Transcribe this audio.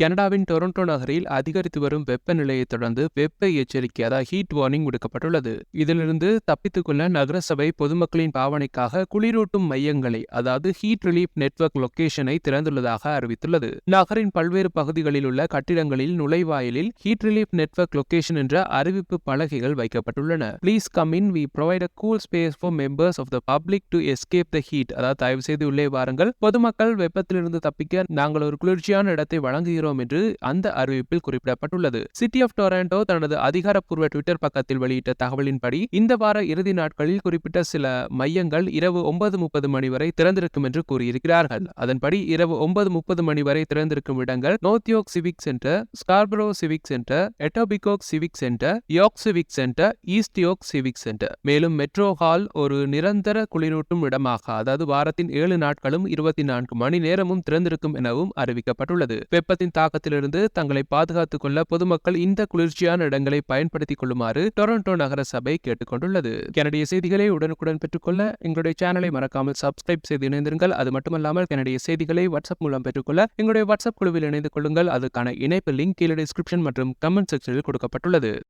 கனடாவின் டொரண்டோ நகரில் அதிகரித்து வரும் வெப்பநிலையை தொடர்ந்து வெப்ப எச்சரிக்கை அதாவது ஹீட் வார்னிங் விடுக்கப்பட்டுள்ளது. இதிலிருந்து தப்பித்துக்கொள்ள நகரசபை பொதுமக்களின் பாவனைக்காக குளிரூட்டும் மையங்களை அதாவது ஹீட் ரிலீஃப் நெட்வொர்க் லொகேஷனை திறந்துள்ளதாக அறிவித்துள்ளது. நகரின் பல்வேறு பகுதிகளில் உள்ள கட்டிடங்களில் நுழைவாயிலில் ஹீட் ரிலீஃப் நெட்வொர்க் லொகேஷன் என்ற அறிவிப்பு பலகைகள் வைக்கப்பட்டுள்ளன. Please come in we provide a cool space for members of the public to escape the heat அதாவது தயவு செய்து உள்ளே வாருங்கள். பொதுமக்கள் வெப்பத்திலிருந்து தப்பிக்க நாங்கள் ஒரு குளிர்ச்சியான இடத்தை வழங்குகிறோம். என்று அந்த அறிவிப்பில் குறிப்பிடப்பட்டுள்ளது. சிட்டி ஆஃப் டொராண்டோ தனது அதிகாரப்பூர்வ ட்விட்டர் பக்கத்தில் வெளியிட்ட தகவலின்படி இந்த வார இறுதி நாட்களில் குறிப்பிட்ட சில மையங்கள் இரவு ஒன்பது முப்பது மணி வரை திறந்திருக்கும் என்று கூறியிருக்கிறார்கள். அதன்படி இரவு ஒன்பது முப்பது மணி வரை திறந்திருக்கும் இடங்கள் North York civic centre Scarborough civic centre Etobicoke civic centre York civic centre East York civic centre மேலும் மெட்ரோ ஹால் ஒரு நிரந்தர குளிரூட்டும் இடமாக அதாவது வாரத்தின் ஏழு நாட்களும் இருபத்தி நான்கு மணி நேரமும் திறந்திருக்கும் எனவும் அறிவிக்கப்பட்டுள்ளது. வெப்பத்தின் தாக்கத்திலிருந்து தங்களை பாதுகாத்துக் கொள்ள பொதுமக்கள் இந்த குளிர்ச்சியான இடங்களை பயன்படுத்திக் கொள்ளுமாறு டொரண்டோ நகர சபை கேட்டுக்கொண்டுள்ளது. கனடிய செய்திகளை உடனுக்குடன் பெற்றுக்கொள்ள எங்களுடைய சேனலை மறக்காமல் சப்ஸ்கிரைப் செய்து இணைந்திருங்கள். அது மட்டுமல்லாமல் கனடிய செய்திகளை வாட்ஸ்அப் மூலம் பெற்றுக்கொள்ள எங்களுடைய வாட்ஸ்அப் குழுவில் இணைந்து கொள்ளுங்கள். அதுக்கான இணைப்பு லிங்க் கீழே டிஸ்கிரிப்ஷன் மற்றும் கமெண்ட் செக்ஷனில் கொடுக்கப்பட்டுள்ளது.